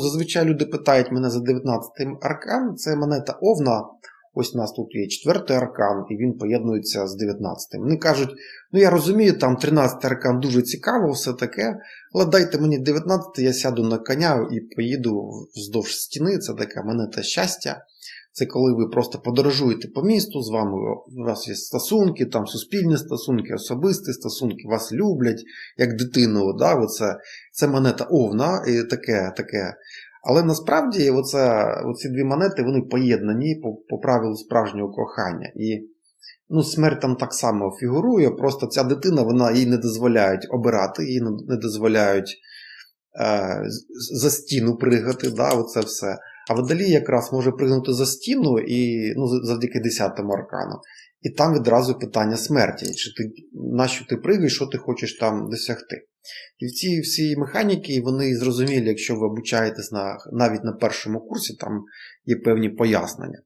Зазвичай люди питають мене за 19 й аркан. Це монета Овна. Ось у нас тут є четвертий аркан, і він поєднується з 19-м. Вони кажуть, ну я розумію, там 13-й аркан дуже цікаво, все таке, але дайте мені 19-й, я сяду на коня і поїду вздовж стіни. Це така монета щастя. Це коли ви просто подорожуєте по місту, з вами у вас є стосунки, там суспільні стосунки, особисті стосунки, вас люблять як дитину. Да? Оце, це монета Овна і таке, таке. Але насправді оце, оці дві монети вони поєднані по, по правилу справжнього кохання. І ну, смерть там так само фігурує, просто ця дитина вона їй не дозволяють обирати, їй не- дозволяють е, за стіну пригати, да, оце все. А водолій якраз може пригнути за стіну і ну, завдяки 10-му аркану. І там відразу питання смерті. Чи ти, на що ти пригаєш, що ти хочеш там досягти? І ці всі механіки вони зрозумілі, якщо ви обучаєтесь на, навіть на першому курсі, там є певні пояснення.